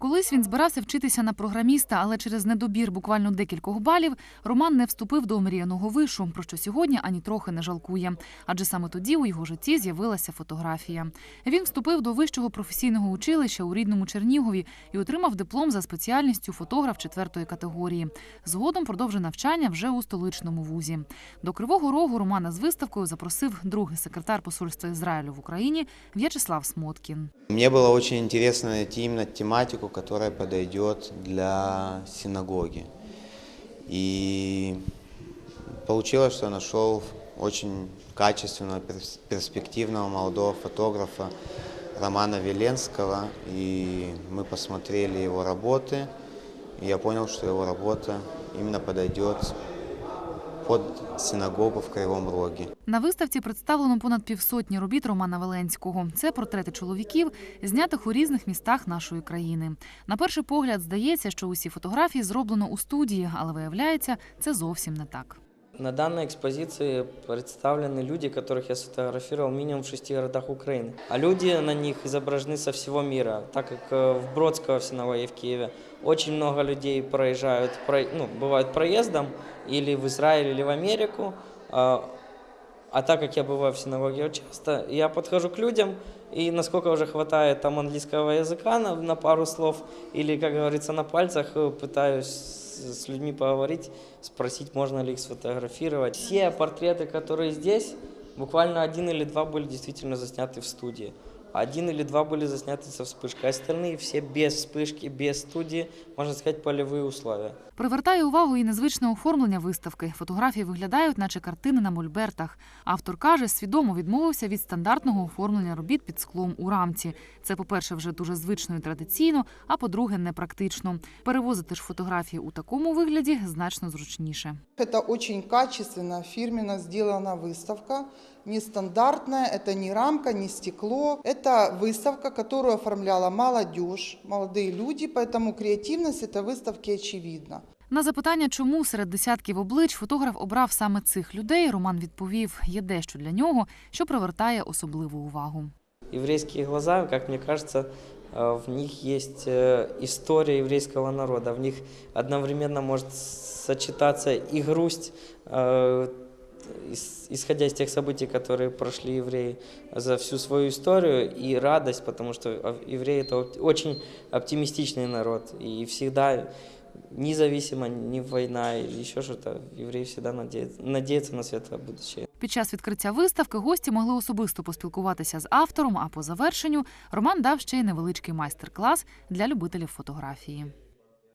Колись він збирався вчитися на програміста, але через недобір буквально декількох балів Роман не вступив до омріяного вишу, про що сьогодні ані трохи не жалкує. Адже саме тоді у його житті з'явилася фотографія. Він вступив до вищого професійного училища у рідному Чернігові і отримав диплом за спеціальністю фотограф четвертої категорії. Згодом продовжив навчання вже у столичному вузі. До Кривого Рогу Романа з виставкою запросив другий секретар посольства Ізраїлю в Україні В'ячеслав Смоткін. Мне было очень интересно найти именно которая подойдет для синагоги. И получилось, что нашел очень качественного, перс- перспективного молодого фотографа Романа Веленского. И мы посмотрели его работы, и я понял, что его работа именно подойдет под синагогу в Кривому Рогі. На виставці представлено понад півсотні робіт Романа Веленського. Це портрети чоловіків, знятих у різних містах нашої країни. На перший погляд здається, що усі фотографії зроблено у студії, але виявляється, це зовсім не так. На данной экспозиции представлены люди, которых я сфотографировал минимум в шести городах Украины. А люди на них изображены со всего мира, так как э, в Бродского в синагоге в Киеве очень много людей проезжают, про- ну, бывают проездом или в Израиль, или в Америку. А а так как я бываю в синагоге очень часто, я подхожу к людям, и насколько уже хватает там английского языка на, на пару слов, или, как говорится, на пальцах э, пытаюсь с с людьми поговорить, спросить, можно ли их сфотографировать. Все портреты, которые здесь, буквально один или два были действительно засняты в студии. Один или два были засняты со вспышкой. Остальные все без вспышки, без студии, можно сказать, полевые условия. Привертає увагу і незвичне оформлення виставки. Фотографії виглядають, наче картини на мольбертах. Автор каже, свідомо відмовився від стандартного оформлення робіт під склом у рамці. Це, по-перше, вже дуже звично і традиційно, а по-друге, непрактично. Перевозити ж фотографії у такому вигляді значно зручніше. Это очень качественно, фирменно сделана выставка, нестандартная, это не рамка, не стекло. Это выставка, которую оформляла молодежь, молодые люди, поэтому креативность этой выставки очевидна. На запитання, чому серед десятків облич фотограф обрав саме цих людей, Роман відповів: є дещо для нього, що привертає особливу увагу. Еврейские глаза, как мне кажется, э, в них есть э, история еврейского народа. В них одновременно может сочетаться и грусть, э, ис- исходя из тех событий, которые прошли евреи за всю свою историю, и радость, потому что э, евреи это оп- очень оптимистичный народ. И всегда, независимо, ни война или еще что-то, евреи всегда надеются, надеются на светлое будущее. Під час відкриття виставки гості могли особисто поспілкуватися з автором, а по завершенню Роман дав ще й невеличкий майстер-клас для любителів фотографії.